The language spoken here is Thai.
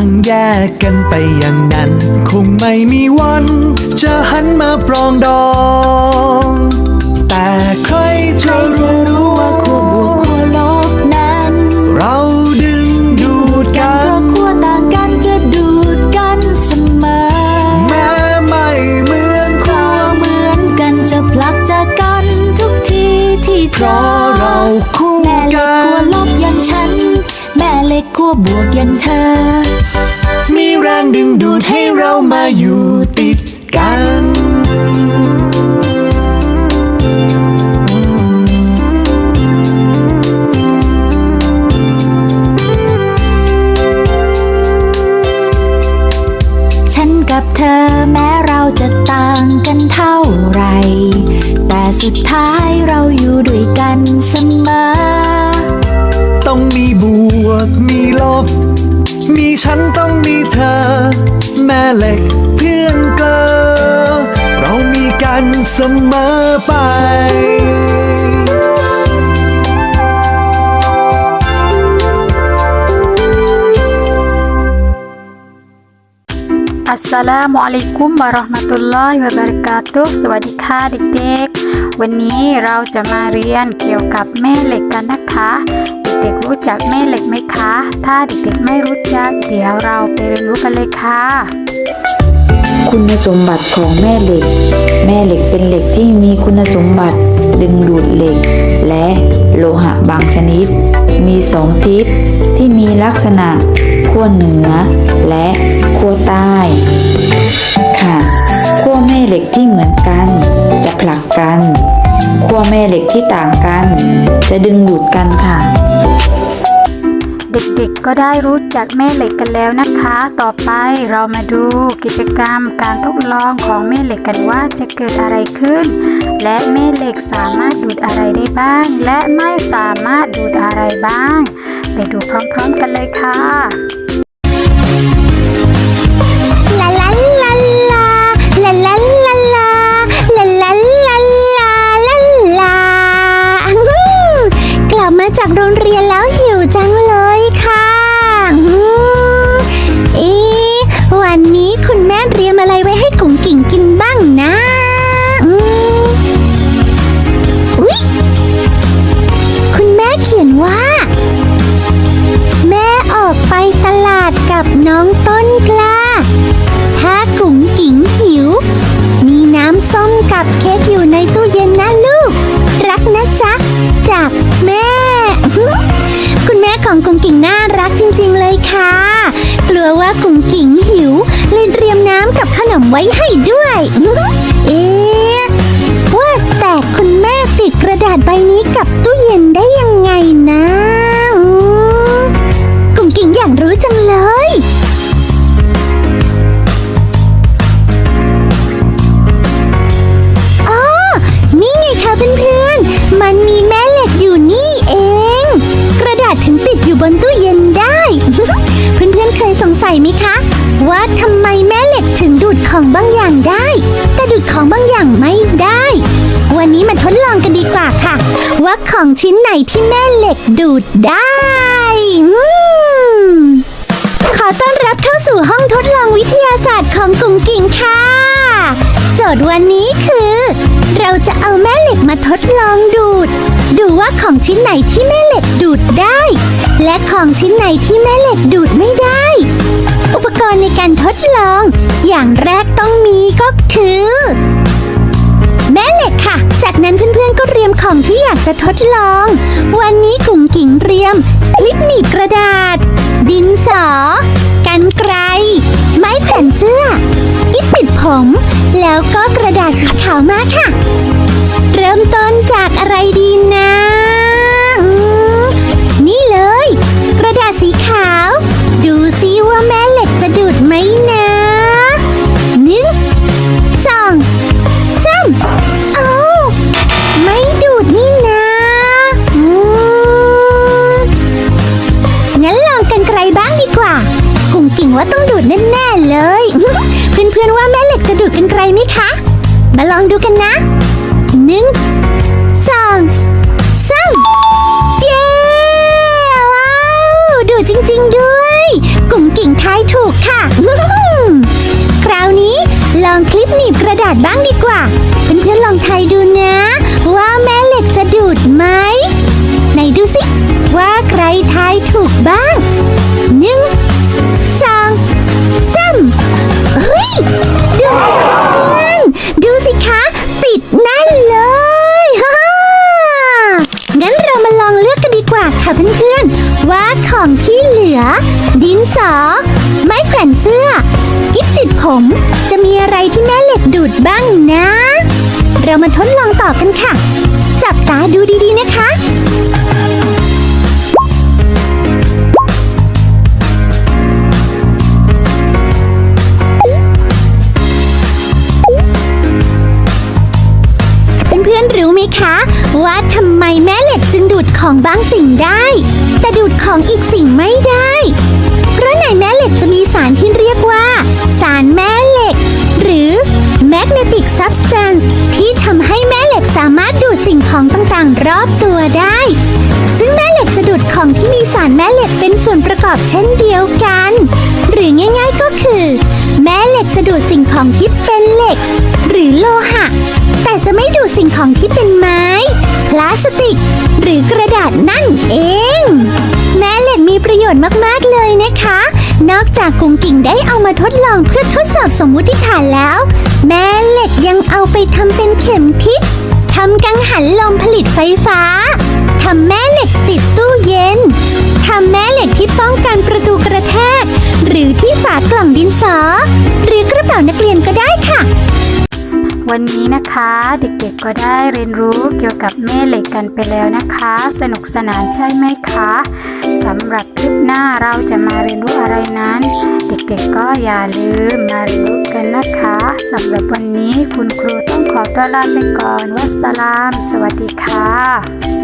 ออีกทางแยกกันไปอย่างนั้น คงไม่มีวัน จะหันมาปรองดอง แต่ใครใครจะจะรู้รู้ว่าขั้วบวกขั้วลบนั้น เราดึงดูดเพกัราะนขั้วต่างกันจะดูดกันเสมอ แม้ไม่เหมือนใครขั้วเหมือนกันจะผลักจากกันทุกทีที่เพเจอราะเราคู่แม่เหล็กกัขั้วน ลบอย่างฉัน แม่เหล็กขั้วบวกอย่างเธอ มีแรงดึงดูดให้เรามาอยู่ติดกันฉันกับเธอแม้เราจะต่างกันเท่าไหรแต่สุดท้ายเราอยู่ด้วยกันเสมอ ต้องมีบวกมีลบ มีฉันต้องมีเธอ แม่เหล็กเพื่อนเกลอเรามีกันเสมอไปอัสสลามุอะลัยกุมวะเราะห์มะตุลลอฮิวะบะเราะกาตุฮ์สวัสดีค่ะเด็กๆ วันนี้เราจะมาเรียนเกี่ยวกับแม่เหล็กกันนะคะ ด็กๆรู้จักแม่เหล็กไหมคะ ถ้าเด็กๆไม่รู้จักเดี๋ยวเราไปเรียนรู้กันเลยค่ะ คุณสมบัติของแม่เหล็ก แม่เหล็กเป็นเหล็กที่มีคุณสมบัติ ดึงดูดเหล็ก และโลหะบางชนิด มีสองทิศที่มีลักษณะขั้วเหนือ และขั้วใต้ ค่ะขั้วแม่เหล็กที่เหมือนกัน ผลักกัน ขั้วแม่เหล็กที่ต่างกัน จะดึงดูดกันค่ะ เด็กๆก็ได้รู้จักแม่เหล็กกันแล้วนะคะ ต่อไปเรามาดูกิจกรรมการทดลองของแม่เหล็กกันว่าจะเกิดอะไรขึ้น และแม่เหล็กสามารถดูดอะไรได้บ้าง และไม่สามารถดูดอะไรบ้าง ไปดูพร้อมๆกันเลยค่ะ นมไว้ให้ด้วย เอ๊ะว่าแต่คุณแม่ติดกระดาษใบนี้กับตู้เย็นได้ยังไงนะอืมกุ๋งกิ๋งอยากรู้จังเลยอ๋อนี่ไงคะเพื่อนๆ มันมีแม่เหล็กอยู่นี่เอง กระดาษถึงติดอยู่บนตู้เย็นได้ เพื่อนๆเคยสงสัยไหมคะ ว่าทำไมแม่ ของบางอย่างได้ แต่ดูดของบางอย่างไม่ได้ วันนี้มาทดลองกันดีกว่าค่ะ ว่าของชิ้นไหนที่แม่เหล็กดูดได้อขอต้อนรับเข้าสู่ห้องทดลองวิทยาศาสตร์ของกุ๋งกิ่งค่ะ โจทย์วันนี้คือ เราจะเอาแม่เหล็กมาทดลองดูด ดูว่าของชิ้นไหนที่แม่เหล็กดูดได้ และของชิ้นไหนที่แม่เหล็กดูดไม่ได้ อย่างแรกต้องมีก็คือ แม่เหล็กค่ะ จากนั้นเพื่อนๆก็เตรียมของที่อยากจะทดลอง วันนี้กุ๋งกิ่งเตรียมลิปหนีบกระดาษ ดินสอ กันไกรไม้แผ่นเสื้อกิ๊บปิดผม แล้วก็กระดาษสีขาวมาค่ะ เริ่มต้นจากอะไรดีนะ ว่าต้องดูดแน่ๆเลย เพื่อนๆว่าแม่เหล็กจะดูดกันไกลไหมคะ มาลองดูกันนะหนึ่งสองสามเย้ว้าวดูดจริง ๆด้วยกุ่งกิ่งท้ายถูกค่ะ คราวนี้ลองคลิปหนีบกระดาษบ้างดีกว่า เพื่อนๆลองทายดูนะ ว่าแม่เหล็กจะดูดไหมไหนดูสิว่าใครทายถูกบ้าง เหลือ ดินสอ ไม้แขวนเสื้อ กิ๊บติดผม จะมีอะไรที่แม่เหล็กดูดบ้างนะ เรามาทดลองต่อกันค่ะ จับตาดูดีๆนะคะเพื่อนๆรู้ไหมคะ ว่าทำไมแม่เหล็กจึงดูดของบางสิ่งได้ ดูดของอีกสิ่งไม่ได้ เพราะในแม่เหล็กจะมีสารที่เรียกว่า สารแม่เหล็ก หรือ magnetic substance ที่ทำให้แม่เหล็กสามารถดูดสิ่งของต่างๆ รอบตัวได้ ซึ่งแม่เหล็กจะดูดของที่มีสารแม่เหล็กเป็นส่วนประกอบเช่นเดียวกัน หรือง่ายๆก็คือ แม่เหล็กจะดูดสิ่งของที่เป็นเหล็ก หรือโลหะ แต่จะไม่ดูดสิ่งของที่เป็นไม้ พลาสติก หรือกระดาษนั่นเอง ชน์มากๆเลยนะคะ นอกจากกุ้งกิ่งได้เอามาทดลองเพื่อทดสอบสมมุติฐานแล้ว แม่เหล็กยังเอาไปทำเป็นเข็มทิศทำกังหันลมผลิตไฟฟ้าทำแม่เหล็กติดตู้เย็นทำแม่เหล็กที่ป้องกันประตูกระแทก หรือที่ฝากล่องดินสอ หรือกระเป๋านักเรียนก็ได้ค่ะ วันนี้นะคะเด็กๆก็ได้เรียนรู้เกี่ยวกับแม่เหล็กกันไปแล้วนะคะ สนุกสนานใช่ไหมคะสำหรับคลิปหน้าเราจะมาเรียนรู้อะไรนั้น เด็กๆก็อย่าลืมมาเรียนรู้กันนะคะสำหรับวันนี้คุณครูต้องขอตัวลาไปก่อนวัสสลาม สวัสดีค่ะ